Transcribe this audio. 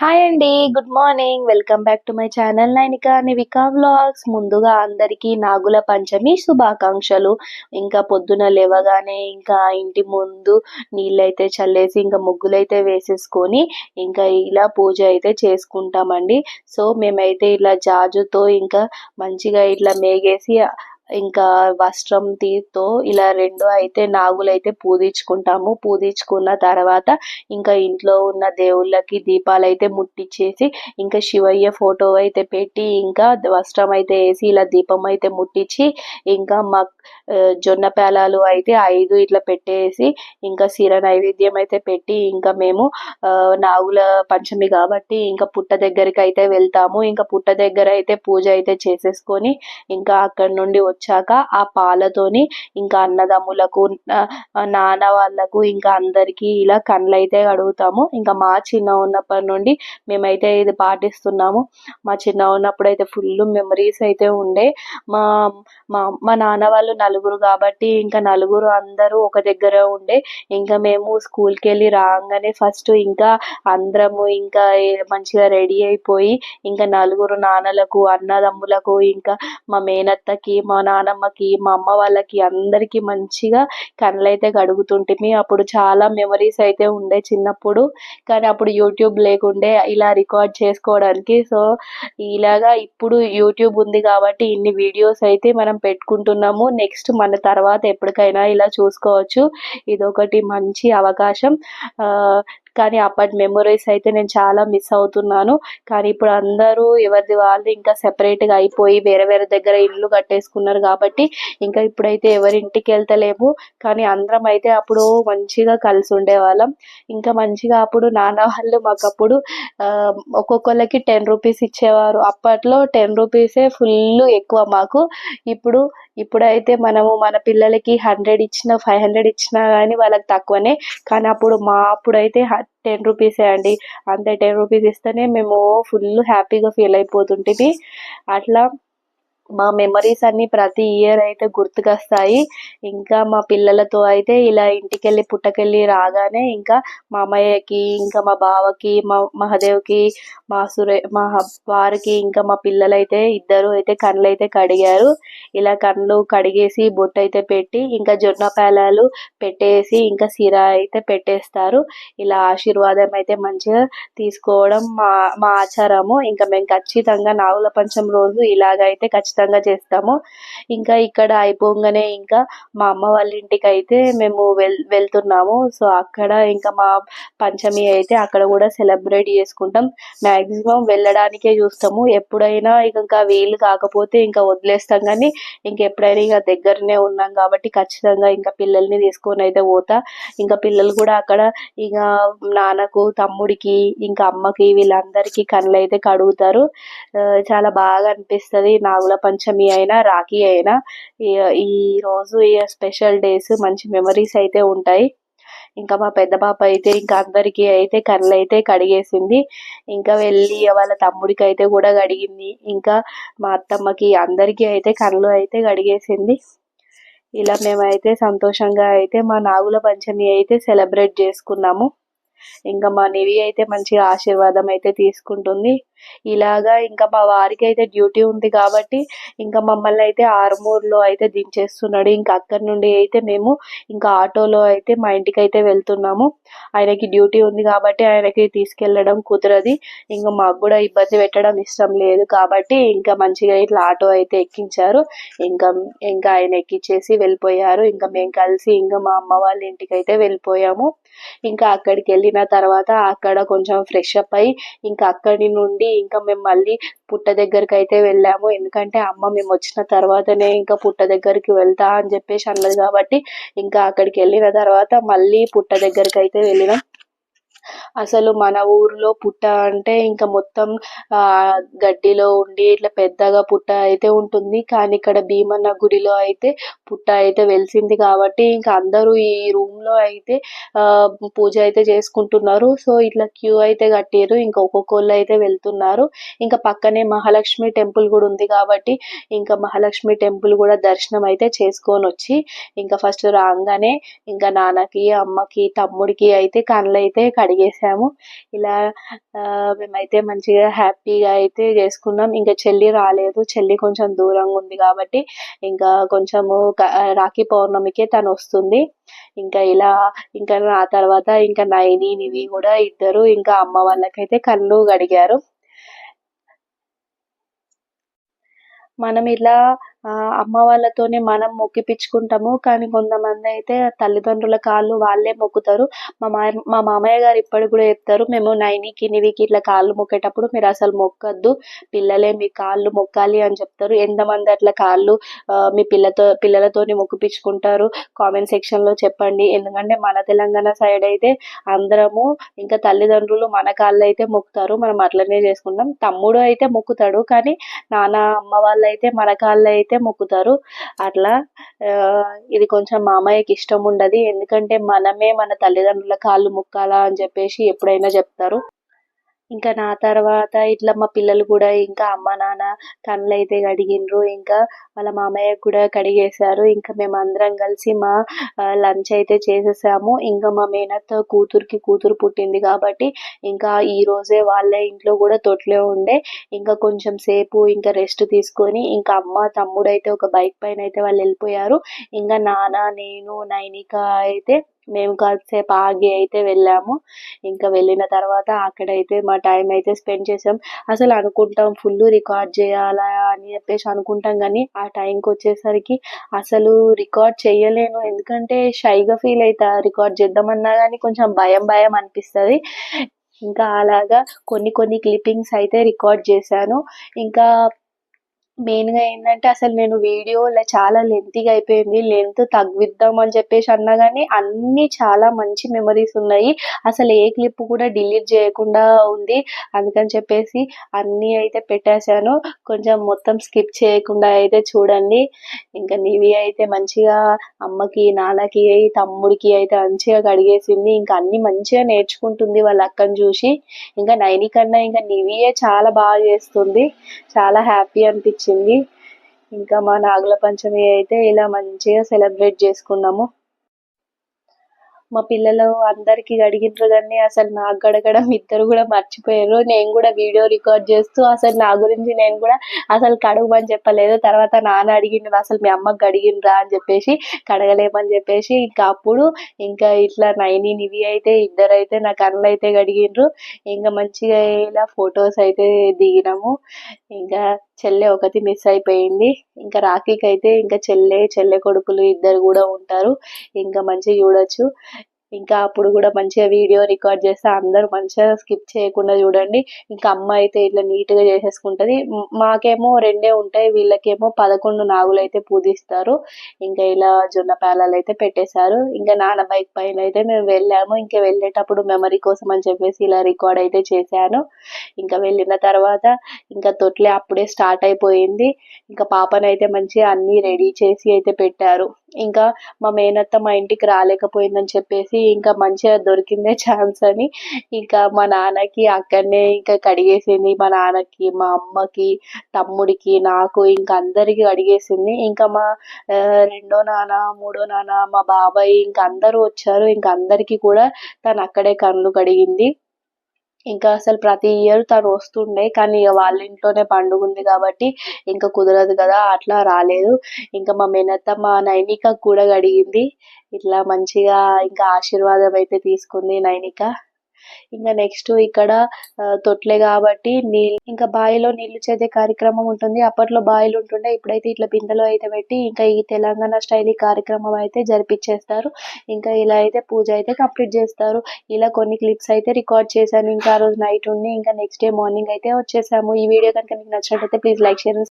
Hi అండి good morning welcome back to my channel Nainika Nivika vlogs ముందుగా అందరికీ నాగుల పంచమి శుభాకాంక్షలు. ఇంకా పొద్దున లేవగానే ఇంకా ఇంటి ముందు నీళ్ళైతే చల్లేసి ఇంకా ముగ్గులైతే వేసేసుకొని ఇంకా ఇలా పూజ అయితే చేసుకుంటామండి. సో మేమైతే ఇలా జాజుతో ఇంకా మంచిగా ఇట్లా మేగేసి ఇంకా వస్త్రం తీతో ఇలా రెండు అయితే నాగులైతే పూజించుకుంటాము. పూజించుకున్న తర్వాత ఇంకా ఇంట్లో ఉన్న దేవుళ్ళకి దీపాలు అయితే ముట్టించేసి ఇంకా శివయ్య ఫోటో అయితే పెట్టి ఇంకా వస్త్రం అయితే వేసి ఇలా దీపం అయితే ముట్టించి ఇంకా మా జొన్న పేలాలు అయితే ఐదు ఇట్లా పెట్టేసి ఇంకా సిర నైవేద్యం అయితే పెట్టి ఇంకా మేము నాగుల పంచమి కాబట్టి ఇంకా పుట్ట దగ్గరికి అయితే వెళ్తాము. ఇంకా పుట్ట దగ్గర అయితే పూజ అయితే చేసేసుకొని ఇంకా అక్కడ నుండి వచ్చాక ఆ పాలతోని ఇంకా అన్నదమ్ములకు నాన్న వాళ్ళకు ఇంకా అందరికీ ఇలా కళ్ళు కడుగుతాము. ఇంకా మా చిన్న ఉన్నప్పటి నుండి మేమైతే ఇది పాటిస్తున్నాము. మా చిన్న ఉన్నప్పుడు అయితే ఫుల్ మెమరీస్ అయితే ఉండే. మా మా నాన్న వాళ్ళు నలుగురు కాబట్టి ఇంకా నలుగురు అందరూ ఒక దగ్గర ఉండే. ఇంకా మేము స్కూల్కి వెళ్ళి రాగానే ఫస్ట్ ఇంకా అందరము ఇంకా మంచిగా రెడీ అయిపోయి ఇంకా నలుగురు నాన్నలకు అన్నదమ్ములకు ఇంకా మా మేనత్తకి మా నానమ్మకి మా అమ్మ వాళ్ళకి అందరికీ మంచిగా కళ్ళైతే కడుగుతుంటిమి. అప్పుడు చాలా మెమరీస్ అయితే ఉండే చిన్నప్పుడు. కానీ అప్పుడు యూట్యూబ్ లేకుండే ఇలా రికార్డ్ చేసుకోవడానికి. సో ఇలాగా ఇప్పుడు యూట్యూబ్ ఉంది కాబట్టి ఇన్ని వీడియోస్ అయితే మనం పెట్టుకుంటున్నాము. నెక్స్ట్ మన తర్వాత ఎప్పటికైనా ఇలా చూసుకోవచ్చు. ఇదొకటి మంచి అవకాశం. కానీ అప్పటి మెమొరీస్ అయితే నేను చాలా మిస్ అవుతున్నాను. కానీ ఇప్పుడు అందరూ ఎవరిది వాళ్ళు ఇంకా సెపరేట్గా అయిపోయి వేరే వేరే దగ్గర ఇల్లు కట్టేసుకున్నారు కాబట్టి ఇంకా ఇప్పుడైతే ఎవరింటికి వెళ్తలేము. కానీ అందరం అయితే అప్పుడు మంచిగా కలిసి ఉండేవాళ్ళం. ఇంకా మంచిగా అప్పుడు నాన్న వాళ్ళు మాకు అప్పుడు ఒక్కొక్కళ్ళకి టెన్ రూపీస్ ఇచ్చేవారు. అప్పట్లో టెన్ రూపీసే ఫుల్ ఎక్కువ మాకు. ఇప్పుడు ఇప్పుడైతే మనము మన పిల్లలకి హండ్రెడ్ ఇచ్చిన ఫైవ్ హండ్రెడ్ ఇచ్చినా కానీ వాళ్ళకి తక్కువనే. కానీ అప్పుడు మా అప్పుడైతే టెన్ రూపీసే అండి. అంతే టెన్ రూపీస్ ఇస్తేనే మేము ఫుల్ హ్యాపీగా ఫీల్ అయిపోతుంటివి అట్లా మా మెమరీస్ అన్ని ప్రతి ఇయర్ అయితే గుర్తుకొస్తాయి. ఇంకా మా పిల్లలతో అయితే ఇలా ఇంటికెళ్ళి పుట్టకెళ్ళి రాగానే ఇంకా మా అమ్మయ్యకి ఇంకా మా బావకి మా మహదేవ్కి మా సురే మా వారికి ఇంకా మా పిల్లలైతే ఇద్దరు అయితే కళ్ళు అయితే కడిగారు. ఇలా కళ్ళు కడిగేసి బొట్టు అయితే పెట్టి ఇంకా జొన్న పేలాలు పెట్టేసి ఇంకా సిర అయితే పెట్టేస్తారు. ఇలా ఆశీర్వాదం అయితే మంచిగా తీసుకోవడం మా మా ఆచారము. ఇంకా మేము ఖచ్చితంగా నాగుల పంచం రోజు ఇలాగైతే ఖచ్చితంగా ఖచ్చితంగా చేస్తాము. ఇంకా ఇక్కడ అయిపోగానే ఇంకా మా అమ్మ వాళ్ళ ఇంటికి అయితే మేము వెల్ వెళ్తున్నాము. సో అక్కడ ఇంకా మా పంచమి అయితే అక్కడ కూడా సెలబ్రేట్ చేసుకుంటాం. మ్యాక్సిమం వెళ్ళడానికే చూస్తాము. ఎప్పుడైనా ఇంకా వీలు కాకపోతే ఇంకా వదిలేస్తాం కానీ ఇంకెప్పుడైనా ఇక దగ్గరనే ఉన్నాం కాబట్టి ఖచ్చితంగా ఇంకా పిల్లల్ని తీసుకొని అయితే పోతా. ఇంకా పిల్లలు కూడా అక్కడ ఇక నాన్నకు తమ్ముడికి ఇంకా అమ్మకి వీళ్ళందరికీ కళ్ళు అయితే కడుగుతారు. చాలా బాగా అనిపిస్తుంది. నాగుల పంచమి అయినా రాఖీ అయినా ఈ రోజు స్పెషల్ డేస్ మంచి మెమరీస్ అయితే ఉంటాయి. ఇంకా మా పెద్ద పాప అయితే ఇంకా అందరికీ అయితే కళ్ళు అయితే కడిగేసింది. ఇంకా వెళ్ళి వాళ్ళ తమ్ముడికి అయితే కూడా కడిగింది. ఇంకా మా అత్తమ్మకి అందరికీ అయితే కళ్ళు అయితే కడిగేసింది. ఇలా మేమైతే సంతోషంగా అయితే మా నాగుల పంచమి అయితే సెలబ్రేట్ చేసుకున్నాము. ఇంకా మా నివి అయితే మంచిగా ఆశీర్వాదం అయితే తీసుకుంటుంది. ఇలాగా ఇంకా మా వారికి అయితే డ్యూటీ ఉంది కాబట్టి ఇంకా మమ్మల్ని అయితే ఆరుమూరులో అయితే దించేస్తున్నాడు. ఇంకా అక్కడి నుండి అయితే మేము ఇంకా ఆటోలో అయితే మా ఇంటికి అయితే వెళ్తున్నాము. ఆయనకి డ్యూటీ ఉంది కాబట్టి ఆయనకి తీసుకెళ్ళడం కుదరది. ఇంకా మాకు కూడా ఇబ్బంది పెట్టడం ఇష్టం లేదు కాబట్టి ఇంకా మంచిగా ఇట్లా ఆటో అయితే ఎక్కించారు. ఇంకా ఇంకా ఆయన ఎక్కించేసి వెళ్ళిపోయారు. ఇంకా మేము కలిసి ఇంకా మా అమ్మ వాళ్ళ ఇంటికి అయితే వెళ్ళిపోయాము. ఇంకా అక్కడికి వెళ్ళిన తర్వాత అక్కడ కొంచెం ఫ్రెష్ అప్ అయ్యి ఇంకా అక్కడి నుండి ఇంకా మేము మళ్ళీ పుట్ట దగ్గరికి అయితే వెళ్ళాము. ఎందుకంటే అమ్మ మేము వచ్చిన తర్వాతనే ఇంకా పుట్ట దగ్గరికి వెళ్తా అని చెప్పేసి అన్నది కాబట్టి ఇంకా అక్కడికి వెళ్ళిన తర్వాత మళ్ళీ పుట్ట దగ్గరికి అయితే వెళ్ళినాం. అసలు మన ఊరిలో పుట్ట అంటే ఇంకా మొత్తం గడ్డిలో ఉండి ఇట్లా పెద్దగా పుట్ట అయితే ఉంటుంది. కానీ ఇక్కడ భీమన్న గుడిలో అయితే పుట్ట అయితే వెలిసింది కాబట్టి ఇంకా అందరూ ఈ రూమ్లో అయితే పూజ అయితే చేసుకుంటున్నారు. సో ఇట్లా క్యూ అయితే కట్టారు ఇంకా ఒక్కొక్కళ్ళు అయితే వెళ్తున్నారు. ఇంకా పక్కనే మహాలక్ష్మి టెంపుల్ కూడా ఉంది కాబట్టి ఇంకా మహాలక్ష్మి టెంపుల్ కూడా దర్శనం అయితే చేసుకొని వచ్చి ఇంకా ఫస్ట్ రాగానే ఇంకా నాన్నకి అమ్మకి తమ్ముడికి అయితే కళ్ళు అయితే కడిగేసాము. ఇలా మేమైతే మంచిగా హ్యాపీగా అయితే చేసుకున్నాం. ఇంకా చెల్లి రాలేదు. చెల్లి కొంచెం దూరంగా ఉంది కాబట్టి ఇంకా కొంచెము రాఖీ పౌర్ణమికే తను వస్తుంది. ఇంకా ఇలా ఇంకా ఆ తర్వాత ఇంకా నైని నివి కూడా ఇద్దరు ఇంకా అమ్మ వాళ్ళకైతే కళ్ళు కడిగారు. మనం ఇలా అమ్మ వాళ్ళతోనే మనం మొక్కిపించుకుంటాము కానీ కొంతమంది అయితే తల్లిదండ్రుల కాళ్ళు వాళ్ళే మొక్కుతారు. మా మా మా మామయ్య గారు ఇప్పటికి కూడా చెప్తారు మేము నైనికి నివికి ఇట్లా కాళ్ళు మొక్కేటప్పుడు మీరు అసలు మొక్కద్దు. పిల్లలే మీ కాళ్ళు మొక్కాలి అని చెప్తారు. ఎంతమంది అట్లా కాళ్ళు మీ పిల్లతో పిల్లలతోని మొక్కిపించుకుంటారు కామెంట్ సెక్షన్లో చెప్పండి. ఎందుకంటే మన తెలంగాణ సైడ్ అయితే అందరము ఇంకా తల్లిదండ్రులు మన కాళ్ళు అయితే మొక్కుతారు. మనం అట్లనే చేసుకుంటాం. తమ్ముడు అయితే మొక్కుతాడు. కానీ నాన్న అమ్మ వాళ్ళు అయితే మన కాళ్ళు అయితే మొక్కుతారు. అట్లా ఆ, ఇది కొంచెం మామయ్యకి ఇష్టం ఉండదు. ఎందుకంటే మనమే మన తల్లిదండ్రుల కాళ్ళు ముక్కాలా అని చెప్పేసి ఎప్పుడైనా చెప్తారు. ఇంకా నా తర్వాత ఇట్లా మా పిల్లలు కూడా ఇంకా అమ్మ నాన్న కళ్ళు అయితే కడిగిండ్రు. ఇంకా వాళ్ళ మామయ్య కూడా కడిగేశారు. ఇంకా మేము అందరం కలిసి మా లంచ్ అయితే చేసేసాము. ఇంకా మా మేనత్త కూతురికి కూతురు పుట్టింది కాబట్టి ఇంకా ఈ రోజే వాళ్ళ ఇంట్లో కూడా తొట్లే ఉండే. ఇంకా కొంచెం సేపు ఇంకా రెస్ట్ తీసుకొని ఇంకా అమ్మ తమ్ముడు అయితే ఒక బైక్ పైన అయితే వాళ్ళు వెళ్ళిపోయారు. ఇంకా నాన్న నేను నైనిక అయితే మేము కాసేపు ఆగి అయితే వెళ్ళాము. ఇంకా వెళ్ళిన తర్వాత అక్కడైతే మా టైం అయితే స్పెండ్ చేసాం. అసలు అనుకుంటాం ఫుల్ రికార్డ్ చేయాలా అని చెప్పేసి అనుకుంటాం కానీ ఆ టైంకి వచ్చేసరికి అసలు రికార్డ్ చేయలేను. ఎందుకంటే షైగా ఫీల్ అవుతా రికార్డ్ చేద్దామన్నా కానీ కొంచెం భయం భయం అనిపిస్తుంది. ఇంకా అలాగా కొన్ని కొన్ని క్లిప్పింగ్స్ అయితే రికార్డ్ చేశాను. ఇంకా మెయిన్గా ఏంటంటే అసలు నేను వీడియో చాలా లెంతీగా అయిపోయింది లెంత్ తగ్గిద్దాం అని చెప్పేసి అన్నా కానీ అన్ని చాలా మంచి మెమరీస్ ఉన్నాయి. అసలు ఏ క్లిప్ కూడా డిలీట్ చేయకుండా ఉంది అందుకని చెప్పేసి అన్నీ అయితే పెట్టేశాను. కొంచెం మొత్తం స్కిప్ చేయకుండా అయితే చూడండి. ఇంకా నీవి అయితే మంచిగా అమ్మకి నాన్నకి తమ్ముడికి అయితే మంచిగా కడిగేసింది. ఇంకా అన్ని మంచిగా నేర్చుకుంటుంది వాళ్ళ అక్కని చూసి. ఇంకా నైని కన్నా ఇంకా నివియే చాలా బాగా చేస్తుంది. చాలా హ్యాపీ అనిపించింది. ఇంకా మా నాగుల పంచమి అయితే ఇలా మంచిగా సెలబ్రేట్ చేసుకున్నాము. మా పిల్లలు అందరికి అడిగిండ్రు కానీ అసలు నాకు గడగడం ఇద్దరు కూడా మర్చిపోయారు నేను కూడా వీడియో రికార్డ్ చేస్తూ అసలు నా గురించి నేను కూడా అసలు కడగమని చెప్పలేదు. తర్వాత నాన్న అడిగిండు అసలు మీ అమ్మకి అడిగిండ్రా అని చెప్పేసి కడగలేమని చెప్పేసి ఇంకా అప్పుడు ఇంకా ఇట్లా నైని నివి అయితే ఇద్దరు అయితే నా కళ్ళు అయితే కడిగిండ్రు. ఇంకా మంచిగా ఇలా ఫొటోస్ అయితే దిగినాము. ఇంకా చెల్లె ఒకటి మిస్ అయిపోయింది. ఇంకా రాఖీకి అయితే ఇంకా చెల్లె చెల్లె కొడుకులు ఇద్దరు కూడా ఉంటారు. ఇంకా మంచిగా చూడొచ్చు. ఇంకా అప్పుడు కూడా మంచిగా వీడియో రికార్డ్ చేస్తే అందరూ మంచిగా స్కిప్ చేయకుండా చూడండి. ఇంకా అమ్మ అయితే ఇట్లా నీట్గా చేసేసుకుంటుంది. మాకేమో రెండే ఉంటాయి. వీళ్ళకేమో పదకొండు నాగులు అయితే పూజిస్తారు. ఇంకా ఇలా జొన్న పేలాలు అయితే పెట్టేశారు. ఇంకా నాన్న బైక్ పైన అయితే మేము వెళ్ళాము. ఇంకా వెళ్ళేటప్పుడు మెమరీ కోసం అని చెప్పేసి ఇలా రికార్డ్ అయితే చేశాను. ఇంకా వెళ్ళిన తర్వాత ఇంకా తొట్లే అప్పుడే స్టార్ట్ అయిపోయింది. ఇంకా పాపనైతే మంచిగా అన్నీ రెడీ చేసి అయితే పెట్టారు. ఇంకా మా మేనత్త మా ఇంటికి రాలేకపోయిందని చెప్పేసి ఇంకా మంచిగా దొరికిందే ఛాన్స్ అని. ఇంకా మా నాన్నకి అక్కడనే ఇంకా కడిగేసింది. మా నాన్నకి మా అమ్మకి తమ్ముడికి నాకు ఇంకా అందరికి కడిగేసింది. ఇంకా మా రెండో నాన్న మూడో నాన్న మా బాబాయ్ ఇంకా అందరూ వచ్చారు. ఇంకా అందరికీ కూడా తను అక్కడే కళ్ళు కడిగింది. ఇంకా అసలు ప్రతి ఇయర్ తను వస్తుండే కానీ ఇక వాళ్ళ ఇంట్లోనే పండుగ ఉంది కాబట్టి ఇంకా కుదరదు కదా అట్లా రాలేదు. ఇంకా మా మేనత్త మా నైనిక కూడా కడిగింది ఇట్లా మంచిగా ఇంకా ఆశీర్వాదం అయితే తీసుకుంది నైనిక. ఇంకా నెక్స్ట్ ఇక్కడ తొట్లే కాబట్టి నీళ్ళు ఇంకా బావిలో నీళ్ళు చేసే కార్యక్రమం ఉంటుంది. అప్పట్లో బావిలు ఉంటుండే ఇప్పుడైతే ఇట్లా బిందెలో అయితే పెట్టి ఇంకా ఈ తెలంగాణ స్టైల్ ఈ కార్యక్రమం అయితే జరిపించేస్తారు ఇంకా ఇలా అయితే పూజ అయితే కంప్లీట్ చేస్తారు. ఇలా కొన్ని క్లిప్స్ అయితే రికార్డ్ చేశాను. ఇంకా ఆ రోజు నైట్ ఉండి ఇంకా నెక్స్ట్ డే మార్నింగ్ అయితే వచ్చేసాము. ఈ వీడియో కనుక మీకు నచ్చినట్లయితే ప్లీజ్ లైక్ షేర్